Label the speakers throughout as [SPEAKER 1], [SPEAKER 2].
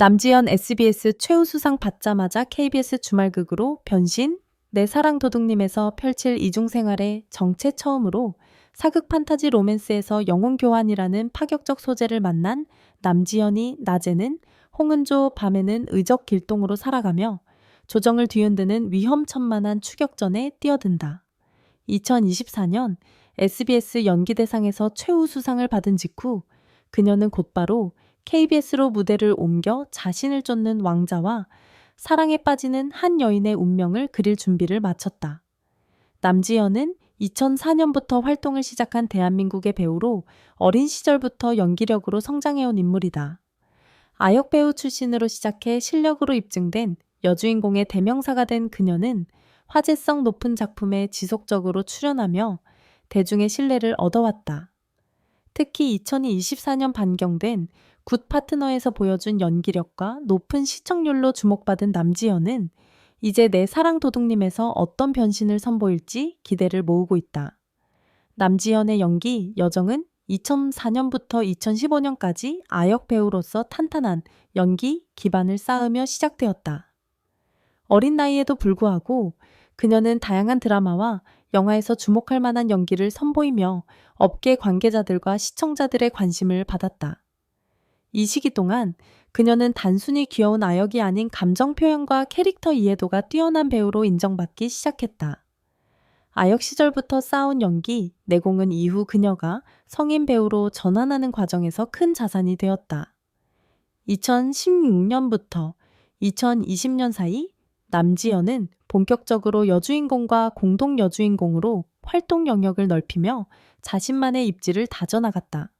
[SPEAKER 1] 남지연 SBS 최우수상 받자마자 KBS 주말극으로 변신, 내 사랑 도둑님에서 펼칠 이중생활의 정체 처음으로 사극 판타지 로맨스에서 영혼 교환이라는 파격적 소재를 만난 남지연이 낮에는 홍은조, 밤에는 의적 길동으로 살아가며 조정을 뒤흔드는 위험천만한 추격전에 뛰어든다. 2024년 SBS 연기대상에서 최우수상을 받은 직후 그녀는 곧바로 KBS로 무대를 옮겨 자신을 쫓는 왕자와 사랑에 빠지는 한 여인의 운명을 그릴 준비를 마쳤다. 남지연은 2004년부터 활동을 시작한 대한민국의 배우로 어린 시절부터 연기력으로 성장해온 인물이다. 아역 배우 출신으로 시작해 실력으로 입증된 여주인공의 대명사가 된 그녀는 화제성 높은 작품에 지속적으로 출연하며 대중의 신뢰를 얻어왔다. 특히 2024년 반경된 굿 파트너에서 보여준 연기력과 높은 시청률로 주목받은 남지연은 이제 내 사랑 도둑님에서 어떤 변신을 선보일지 기대를 모으고 있다. 남지연의 연기 여정은 2004년부터 2015년까지 아역 배우로서 탄탄한 연기 기반을 쌓으며 시작되었다. 어린 나이에도 불구하고 그녀는 다양한 드라마와 영화에서 주목할 만한 연기를 선보이며 업계 관계자들과 시청자들의 관심을 받았다. 이 시기 동안 그녀는 단순히 귀여운 아역이 아닌 감정 표현과 캐릭터 이해도가 뛰어난 배우로 인정받기 시작했다. 아역 시절부터 쌓아온 연기, 내공은 이후 그녀가 성인 배우로 전환하는 과정에서 큰 자산이 되었다. 2016년부터 2020년 사이 남지연은 본격적으로 여주인공과 공동 여주인공으로 활동 영역을 넓히며 자신만의 입지를 다져나갔다.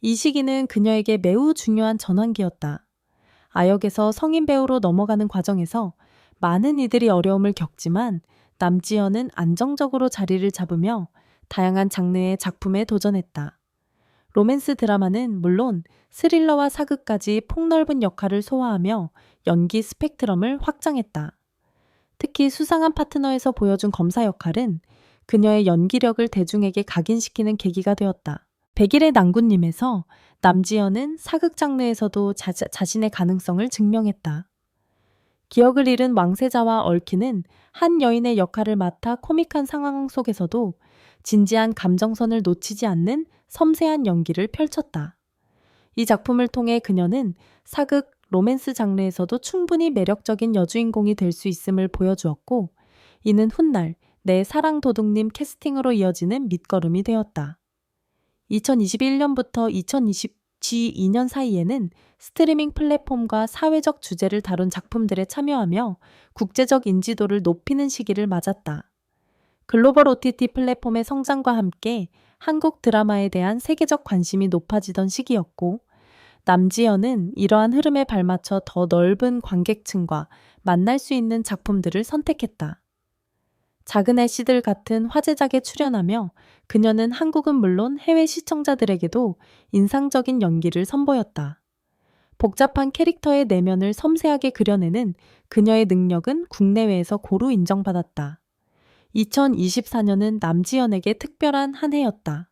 [SPEAKER 1] 이 시기는 그녀에게 매우 중요한 전환기였다. 아역에서 성인 배우로 넘어가는 과정에서 많은 이들이 어려움을 겪지만 남지연은 안정적으로 자리를 잡으며 다양한 장르의 작품에 도전했다. 로맨스 드라마는 물론 스릴러와 사극까지 폭넓은 역할을 소화하며 연기 스펙트럼을 확장했다. 특히 수상한 파트너에서 보여준 검사 역할은 그녀의 연기력을 대중에게 각인시키는 계기가 되었다. 백일의 난군님에서 남지연은 사극 장르에서도 자, 자신의 가능성을 증명했다. 기억을 잃은 왕세자와 얽히는 한 여인의 역할을 맡아 코믹한 상황 속에서도 진지한 감정선을 놓치지 않는 섬세한 연기를 펼쳤다. 이 작품을 통해 그녀는 사극, 로맨스 장르에서도 충분히 매력적인 여주인공이 될 수 있음을 보여주었고, 이는 훗날 내 사랑 도둑님 캐스팅으로 이어지는 밑거름이 되었다. 2021년부터 2022년 사이에는 스트리밍 플랫폼과 사회적 주제를 다룬 작품들에 참여하며 국제적 인지도를 높이는 시기를 맞았다. 글로벌 OTT 플랫폼의 성장과 함께 한국 드라마에 대한 세계적 관심이 높아지던 시기였고, 남지연은 이러한 흐름에 발맞춰 더 넓은 관객층과 만날 수 있는 작품들을 선택했다. 작은 애씨들 같은 화제작에 출연하며 그녀는 한국은 물론 해외 시청자들에게도 인상적인 연기를 선보였다. 복잡한 캐릭터의 내면을 섬세하게 그려내는 그녀의 능력은 국내외에서 고루 인정받았다. 2024년은 남지연에게 특별한 한 해였다.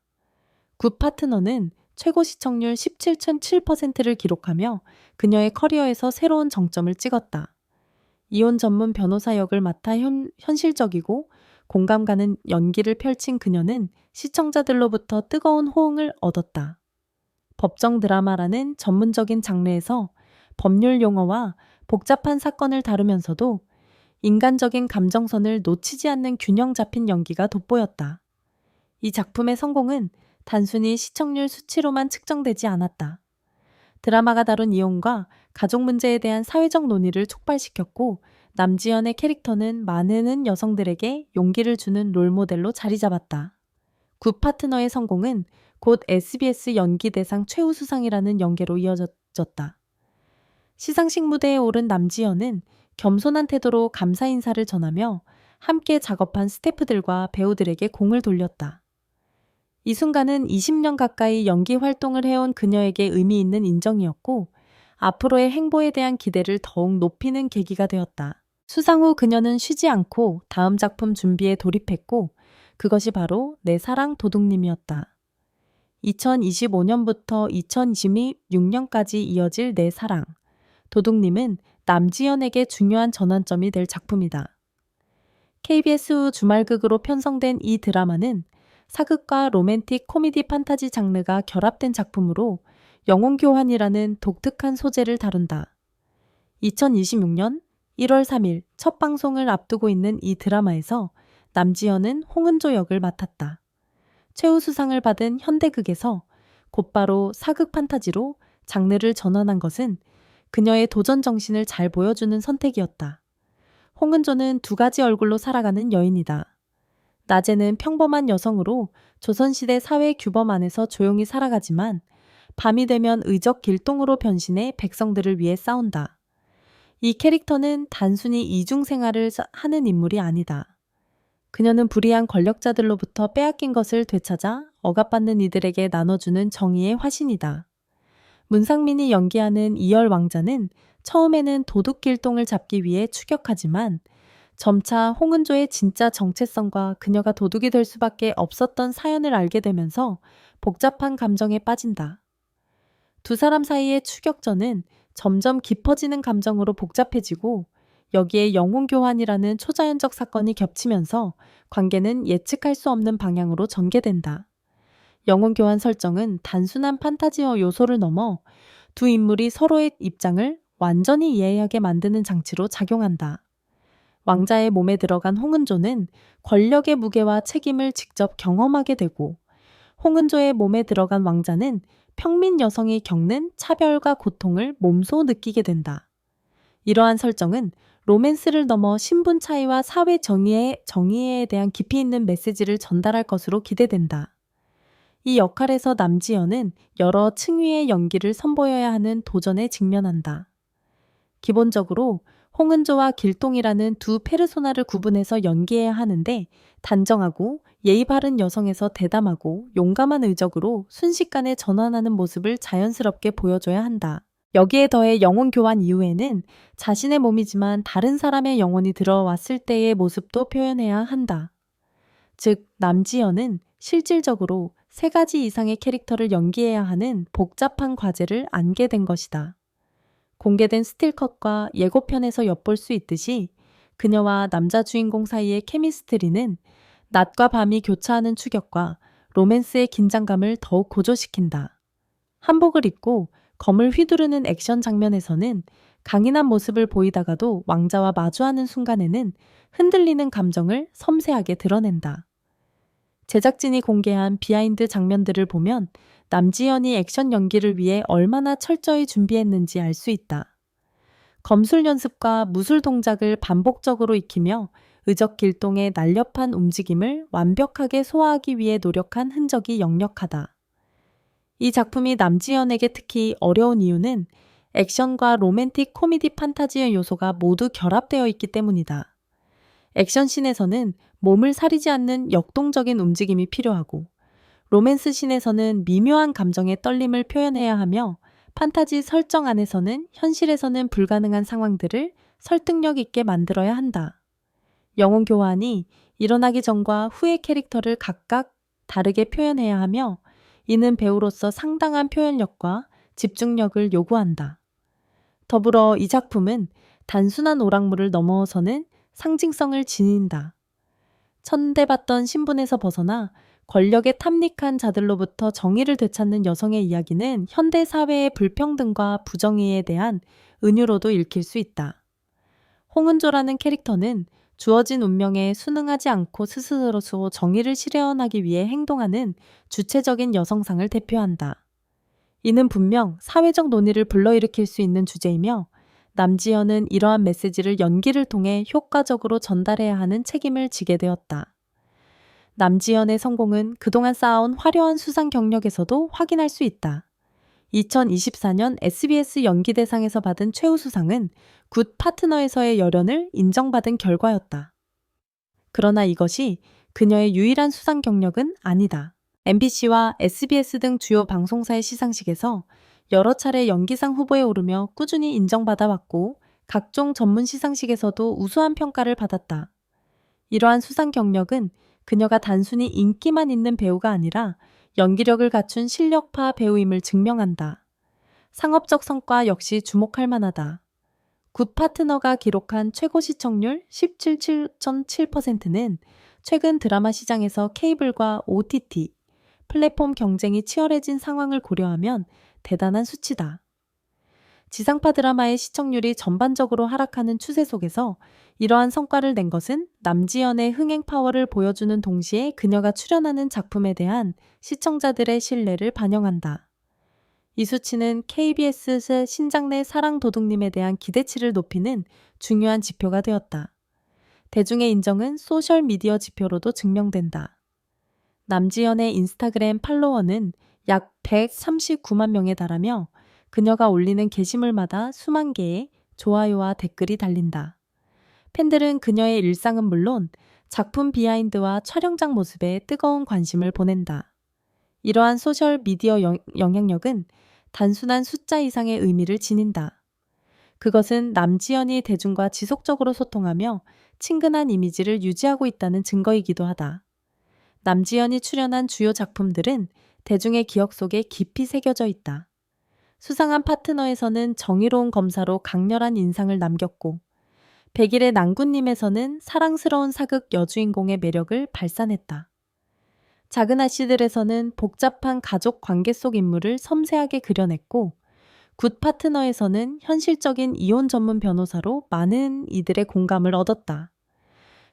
[SPEAKER 1] 굿 파트너는 최고 시청률 17.7%를 기록하며 그녀의 커리어에서 새로운 정점을 찍었다. 이혼 전문 변호사 역을 맡아 현, 현실적이고 공감 가는 연기를 펼친 그녀는 시청자들로부터 뜨거운 호응을 얻었다. 법정 드라마라는 전문적인 장르에서 법률 용어와 복잡한 사건을 다루면서도 인간적인 감정선을 놓치지 않는 균형 잡힌 연기가 돋보였다. 이 작품의 성공은 단순히 시청률 수치로만 측정되지 않았다. 드라마가 다룬 이혼과 가족 문제에 대한 사회적 논의를 촉발시켰고 남지연의 캐릭터는 많은 여성들에게 용기를 주는 롤모델로 자리 잡았다. 굿 파트너의 성공은 곧 SBS 연기대상 최우수상이라는 연계로 이어졌다. 시상식 무대에 오른 남지연은 겸손한 태도로 감사 인사를 전하며 함께 작업한 스태프들과 배우들에게 공을 돌렸다. 이 순간은 20년 가까이 연기 활동을 해온 그녀에게 의미 있는 인정이었고 앞으로의 행보에 대한 기대를 더욱 높이는 계기가 되었다. 수상 후 그녀는 쉬지 않고 다음 작품 준비에 돌입했고 그것이 바로 내 사랑 도둑님이었다. 2025년부터 2026년까지 이어질 내 사랑. 도둑님은 남지연에게 중요한 전환점이 될 작품이다. KBS 후 주말극으로 편성된 이 드라마는 사극과 로맨틱 코미디 판타지 장르가 결합된 작품으로 영혼교환이라는 독특한 소재를 다룬다. 2026년 1월 3일 첫 방송을 앞두고 있는 이 드라마에서 남지연은 홍은조 역을 맡았다. 최우수상을 받은 현대극에서 곧바로 사극 판타지로 장르를 전환한 것은 그녀의 도전 정신을 잘 보여주는 선택이었다. 홍은조는 두 가지 얼굴로 살아가는 여인이다. 낮에는 평범한 여성으로 조선시대 사회 규범 안에서 조용히 살아가지만 밤이 되면 의적 길동으로 변신해 백성들을 위해 싸운다. 이 캐릭터는 단순히 이중 생활을 하는 인물이 아니다. 그녀는 불의한 권력자들로부터 빼앗긴 것을 되찾아 억압받는 이들에게 나눠주는 정의의 화신이다. 문상민이 연기하는 이열 왕자는 처음에는 도둑 길동을 잡기 위해 추격하지만 점차 홍은조의 진짜 정체성과 그녀가 도둑이 될 수밖에 없었던 사연을 알게 되면서 복잡한 감정에 빠진다. 두 사람 사이의 추격전은 점점 깊어지는 감정으로 복잡해지고 여기에 영혼 교환이라는 초자연적 사건이 겹치면서 관계는 예측할 수 없는 방향으로 전개된다. 영혼 교환 설정은 단순한 판타지어 요소를 넘어 두 인물이 서로의 입장을 완전히 이해하게 만드는 장치로 작용한다. 왕자의 몸에 들어간 홍은조는 권력의 무게와 책임을 직접 경험하게 되고 홍은조의 몸에 들어간 왕자는 평민 여성이 겪는 차별과 고통을 몸소 느끼게 된다. 이러한 설정은 로맨스를 넘어 신분 차이와 사회 정의에, 정의에 대한 깊이 있는 메시지를 전달할 것으로 기대된다. 이 역할에서 남지연은 여러 층위의 연기를 선보여야 하는 도전에 직면한다. 기본적으로 홍은조와 길동이라는 두 페르소나를 구분해서 연기해야 하는데 단정하고 예의 바른 여성에서 대담하고 용감한 의적으로 순식간에 전환하는 모습을 자연스럽게 보여줘야 한다. 여기에 더해 영혼 교환 이후에는 자신의 몸이지만 다른 사람의 영혼이 들어왔을 때의 모습도 표현해야 한다. 즉, 남지연은 실질적으로 세 가지 이상의 캐릭터를 연기해야 하는 복잡한 과제를 안게 된 것이다. 공개된 스틸컷과 예고편에서 엿볼 수 있듯이 그녀와 남자 주인공 사이의 케미스트리는 낮과 밤이 교차하는 추격과 로맨스의 긴장감을 더욱 고조시킨다. 한복을 입고 검을 휘두르는 액션 장면에서는 강인한 모습을 보이다가도 왕자와 마주하는 순간에는 흔들리는 감정을 섬세하게 드러낸다. 제작진이 공개한 비하인드 장면들을 보면 남지연이 액션 연기를 위해 얼마나 철저히 준비했는지 알 수 있다. 검술 연습과 무술 동작을 반복적으로 익히며 의적 길동의 날렵한 움직임을 완벽하게 소화하기 위해 노력한 흔적이 역력하다. 이 작품이 남지연에게 특히 어려운 이유는 액션과 로맨틱 코미디 판타지의 요소가 모두 결합되어 있기 때문이다. 액션씬에서는 몸을 사리지 않는 역동적인 움직임이 필요하고 로맨스 씬에서는 미묘한 감정의 떨림을 표현해야 하며 판타지 설정 안에서는 현실에서는 불가능한 상황들을 설득력 있게 만들어야 한다. 영혼 교환이 일어나기 전과 후의 캐릭터를 각각 다르게 표현해야 하며 이는 배우로서 상당한 표현력과 집중력을 요구한다. 더불어 이 작품은 단순한 오락물을 넘어서는 상징성을 지닌다. 천대받던 신분에서 벗어나 권력에 탐닉한 자들로부터 정의를 되찾는 여성의 이야기는 현대 사회의 불평등과 부정의에 대한 은유로도 읽힐 수 있다. 홍은조라는 캐릭터는 주어진 운명에 순응하지 않고 스스로서 정의를 실현하기 위해 행동하는 주체적인 여성상을 대표한다. 이는 분명 사회적 논의를 불러일으킬 수 있는 주제이며 남지연은 이러한 메시지를 연기를 통해 효과적으로 전달해야 하는 책임을 지게 되었다. 남지연의 성공은 그동안 쌓아온 화려한 수상 경력에서도 확인할 수 있다. 2024년 SBS 연기대상에서 받은 최우수상은 굿 파트너에서의 열연을 인정받은 결과였다. 그러나 이것이 그녀의 유일한 수상 경력은 아니다. MBC와 SBS 등 주요 방송사의 시상식에서 여러 차례 연기상 후보에 오르며 꾸준히 인정받아 왔고 각종 전문 시상식에서도 우수한 평가를 받았다. 이러한 수상 경력은 그녀가 단순히 인기만 있는 배우가 아니라 연기력을 갖춘 실력파 배우임을 증명한다. 상업적 성과 역시 주목할 만하다. 굿 파트너가 기록한 최고 시청률 17.7%는 최근 드라마 시장에서 케이블과 OTT, 플랫폼 경쟁이 치열해진 상황을 고려하면 대단한 수치다. 지상파 드라마의 시청률이 전반적으로 하락하는 추세 속에서 이러한 성과를 낸 것은 남지연의 흥행 파워를 보여주는 동시에 그녀가 출연하는 작품에 대한 시청자들의 신뢰를 반영한다. 이 수치는 KBS 신장내 사랑 도둑님에 대한 기대치를 높이는 중요한 지표가 되었다. 대중의 인정은 소셜 미디어 지표로도 증명된다. 남지연의 인스타그램 팔로워는 약 139만 명에 달하며 그녀가 올리는 게시물마다 수만 개의 좋아요와 댓글이 달린다. 팬들은 그녀의 일상은 물론 작품 비하인드와 촬영장 모습에 뜨거운 관심을 보낸다. 이러한 소셜 미디어 영, 영향력은 단순한 숫자 이상의 의미를 지닌다. 그것은 남지연이 대중과 지속적으로 소통하며 친근한 이미지를 유지하고 있다는 증거이기도 하다. 남지연이 출연한 주요 작품들은 대중의 기억 속에 깊이 새겨져 있다. 수상한 파트너에서는 정의로운 검사로 강렬한 인상을 남겼고, 백일의 낭군님에서는 사랑스러운 사극 여주인공의 매력을 발산했다. 작은 아씨들에서는 복잡한 가족 관계 속 인물을 섬세하게 그려냈고, 굿 파트너에서는 현실적인 이혼 전문 변호사로 많은 이들의 공감을 얻었다.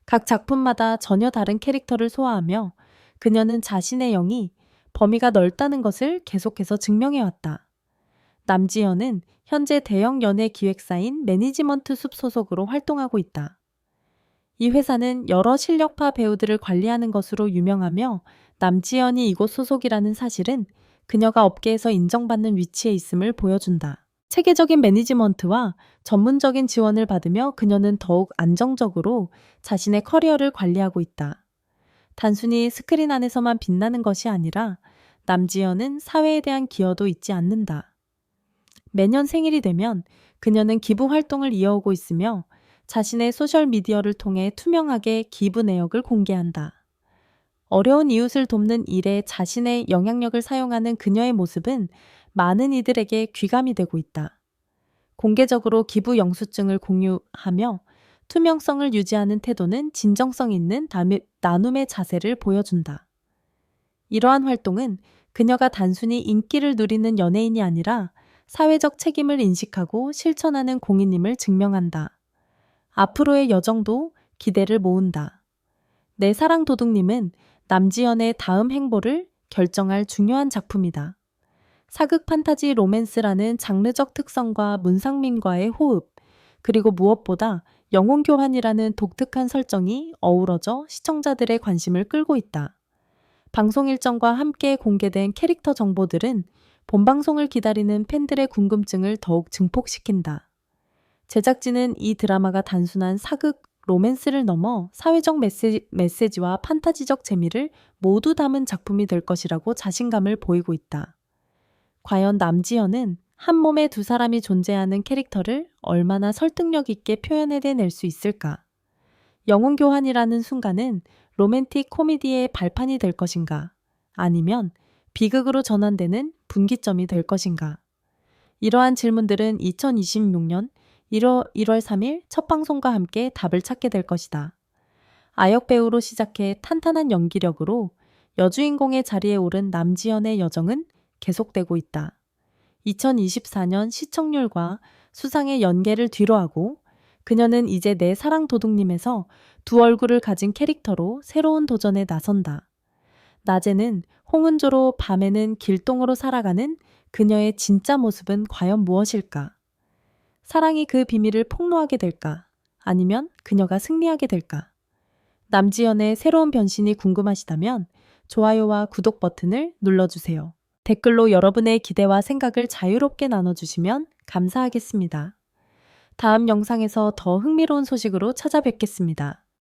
[SPEAKER 1] 각 작품마다 전혀 다른 캐릭터를 소화하며 그녀는 자신의 영이 범위가 넓다는 것을 계속해서 증명해왔다. 남지연은 현재 대형 연예 기획사인 매니지먼트 숲 소속으로 활동하고 있다. 이 회사는 여러 실력파 배우들을 관리하는 것으로 유명하며 남지연이 이곳 소속이라는 사실은 그녀가 업계에서 인정받는 위치에 있음을 보여준다. 체계적인 매니지먼트와 전문적인 지원을 받으며 그녀는 더욱 안정적으로 자신의 커리어를 관리하고 있다. 단순히 스크린 안에서만 빛나는 것이 아니라 남지연은 사회에 대한 기여도 잊지 않는다. 매년 생일이 되면 그녀는 기부 활동을 이어오고 있으며 자신의 소셜미디어를 통해 투명하게 기부 내역을 공개한다. 어려운 이웃을 돕는 일에 자신의 영향력을 사용하는 그녀의 모습은 많은 이들에게 귀감이 되고 있다. 공개적으로 기부 영수증을 공유하며 투명성을 유지하는 태도는 진정성 있는 나눔의 자세를 보여준다. 이러한 활동은 그녀가 단순히 인기를 누리는 연예인이 아니라 사회적 책임을 인식하고 실천하는 공인임을 증명한다. 앞으로의 여정도 기대를 모은다. 내 사랑 도둑님은 남지연의 다음 행보를 결정할 중요한 작품이다. 사극 판타지 로맨스라는 장르적 특성과 문상민과의 호흡, 그리고 무엇보다 영혼 교환이라는 독특한 설정이 어우러져 시청자들의 관심을 끌고 있다. 방송 일정과 함께 공개된 캐릭터 정보들은 본방송을 기다리는 팬들의 궁금증을 더욱 증폭시킨다. 제작진은 이 드라마가 단순한 사극 로맨스를 넘어 사회적 메시지, 메시지 와 판타지적 재미를 모두 담은 작품이 될 것이라고 자신감을 보이고 있다. 과연 남지연은 한 몸에 두 사람이 존재하는 캐릭터를 얼마나 설득력 있게 표현해낼 수 있을까? 영혼 교환이라는 순간은 로맨틱 코미디의 발판이 될 것인가? 아니면 비극으로 전환되는 분기점이 될 것인가? 이러한 질문들은 2026년 1월, 1월 3일 첫 방송과 함께 답을 찾게 될 것이다. 아역 배우로 시작해 탄탄한 연기력으로 여주인공의 자리에 오른 남지연의 여정은 계속되고 있다. 2024년 시청률과 수상의 연계를 뒤로하고 그녀는 이제 내 사랑 도둑님에서 두 얼굴을 가진 캐릭터로 새로운 도전에 나선다. 낮에는 홍은조로 밤에는 길동으로 살아가는 그녀의 진짜 모습은 과연 무엇일까? 사랑이 그 비밀을 폭로하게 될까? 아니면 그녀가 승리하게 될까? 남지연의 새로운 변신이 궁금하시다면 좋아요와 구독 버튼을 눌러주세요. 댓글로 여러분의 기대와 생각을 자유롭게 나눠주시면 감사하겠습니다. 다음 영상에서 더 흥미로운 소식으로 찾아뵙겠습니다.